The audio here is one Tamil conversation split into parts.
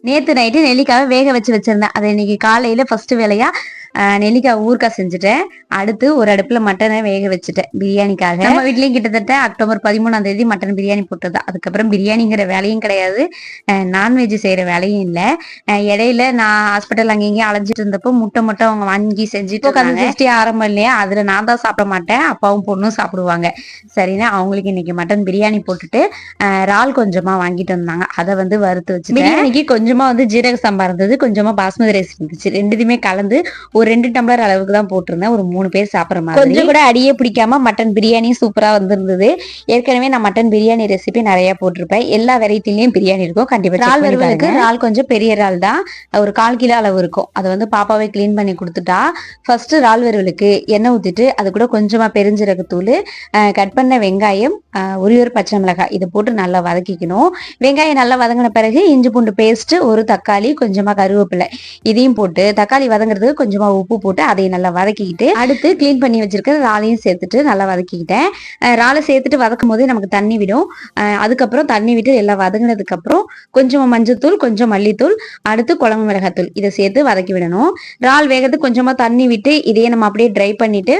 நேத்து நைட்டு நெல்லிக்காவை வேக வச்சு வச்சிருந்தேன். அதை இன்னைக்கு காலையில ஃபர்ஸ்ட் வேலையா நெல்லிக்காய் ஊறுகாய் செஞ்சுட்டேன். அடுத்து ஒரு அடுப்புல மட்டனை வேக வச்சுட்டேன் பிரியாணிக்காக. நம்ம வீட்லயும் கிட்டத்தட்ட அக்டோபர் பதிமூணாம் தேதி மட்டன் பிரியாணி போட்டது. அதுக்கப்புறம் பிரியாணிங்கிற வேலையும் கிடையாது. நான்வெஜ் செய்யற வேலையும் இல்ல. இடையில நான் ஹாஸ்பிட்டல் அங்கே இங்கேயும் அலைஞ்சிட்டு இருந்தப்போ முட்டை மட்டும் அவங்க வாங்கி செஞ்சுட்டு கன்சிஸ்டி ஆரம்பம் இல்லையா? அதுல நான் தான் சாப்பிட மாட்டேன். அப்பாவும் பொண்ணும் சாப்பிடுவாங்க. சரின்னு அவங்களுக்கு இன்னைக்கு மட்டன் பிரியாணி போட்டுட்டு இறால் கொஞ்சமா வாங்கிட்டு வந்தாங்க. அதை வந்து வறுத்து வச்சு பிரியாணிக்கு கொஞ்சமா வந்து ஜீரக சம்பா இருந்தது. கொஞ்சமா பாஸ்மதி ரைஸ் இருந்துச்சு. ரெண்டுத்தையுமே கலந்து ஒரு ரெண்டு டம்ளர் அளவுக்கு தான் போட்டிருந்தேன். ஒரு மூணு பேர் சாப்பிடுற மாதிரி. கொஞ்சம் கூட அடியே பிடிக்காம மட்டன் பிரியாணி சூப்பரா வந்திருந்தது. ஏற்கனவே நான் மட்டன் பிரியாணி ரெசிபி நிறைய போட்டிருப்பேன். எல்லா வெரைட்டிலயும் பிரியாணி இருக்கும். கண்டிப்பா இறால் வறுவலுக்கு இறால் கொஞ்சம் பெரிய இறால் தான். ஒரு கால் கிலோ அளவு இருக்கும். அதை வந்து பாப்பாவை க்ளீன் பண்ணி கொடுத்துட்டா. ஃபர்ஸ்ட் இறால் வறுவலுக்கு எண்ணெய் ஊத்திட்டு அது கூட கொஞ்சமா பெருஞ்சீரகத்தூள் கட் பண்ண வெங்காயம் ஒரே ஒரு பச்சை மிளகாய். இதை போட்டு நல்லா வதக்கிக்கணும். வெங்காயம் நல்லா வதங்கின பிறகு இஞ்சி பூண்டு பேஸ்ட் ஒரு தக்காளி கொஞ்சமா கருவேப்பிலை இதையும் போட்டு தக்காளி வதங்குறதுக்கு கொஞ்சமா உப்பு போட்டு அதையும் நல்லா வதக்கிக்கிட்டு அடுத்து க்ளீன் பண்ணி வச்சிருக்க இறாலையும் சேர்த்துட்டு நல்லா வதக்கிக்கிட்டேன். இறாலை சேர்த்துட்டு வதக்கும் போதே நமக்கு தண்ணி விடும். அதுக்கப்புறம் தண்ணி விட்டு எல்லாம் வதங்கினதுக்கு அப்புறம் கொஞ்சமா மஞ்சத்தூள் கொஞ்சம் மல்லித்தூள் அடுத்து குழம்பு மிளகாத்தூள். இதை சேர்த்து வதக்கி விடணும். இறால் வேகத்துக்கு கொஞ்சமா தண்ணி விட்டு இதையே நம்ம அப்படியே ட்ரை பண்ணிட்டு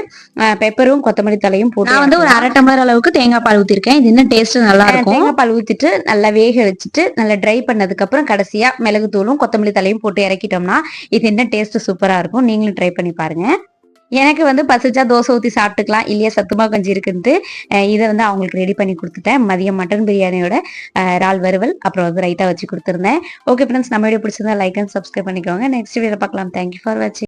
பெப்பரும் கொத்தமல்லி தலையும் போட்டு நான் வந்து ஒரு அரை டம்ளர் அளவுக்கு தேங்காய் பால் ஊத்திருக்கேன். இது இன்னும் டேஸ்ட் நல்லா இருக்கும். தேங்காய் பால் ஊத்திட்டு நல்லா வேக வச்சுட்டு நல்லா ட்ரை பண்ணதுக்கு அப்புறம் கடைசியா மிளகு தூளும் கொத்தமல்லி தலையும் போட்டு இறக்கிட்டோம்னா இது இன்னும் டேஸ்ட் சூப்பரா இருக்கும். நீங்களும் ட்ரை பண்ணி பாருங்க. எனக்கு வந்து பசிச்சா தோசை ஊற்றி சாப்பிட்டுக்கலாம். இல்லையா சத்துமா கஞ்சி இருக்குன்ட்டு இதை வந்து அவங்களுக்கு ரெடி பண்ணி கொடுத்துட்டேன். மதியம் மட்டன் பிரியாணியோட ரால் இறால் வறுவல் அப்புறம் வந்து ரைத்தா வச்சு கொடுத்துருந்தேன். ஓகே ஃப்ரெண்ட்ஸ் நம்ம வீடியோ பிடிச்சிருந்தா லைக் அண்ட் சப்ஸ்கிரைப் பண்ணிக்கோங்க. நெக்ஸ்ட் வீடியோ பார்க்கலாம். தேங்க்யூ ஃபார் வாட்சிங்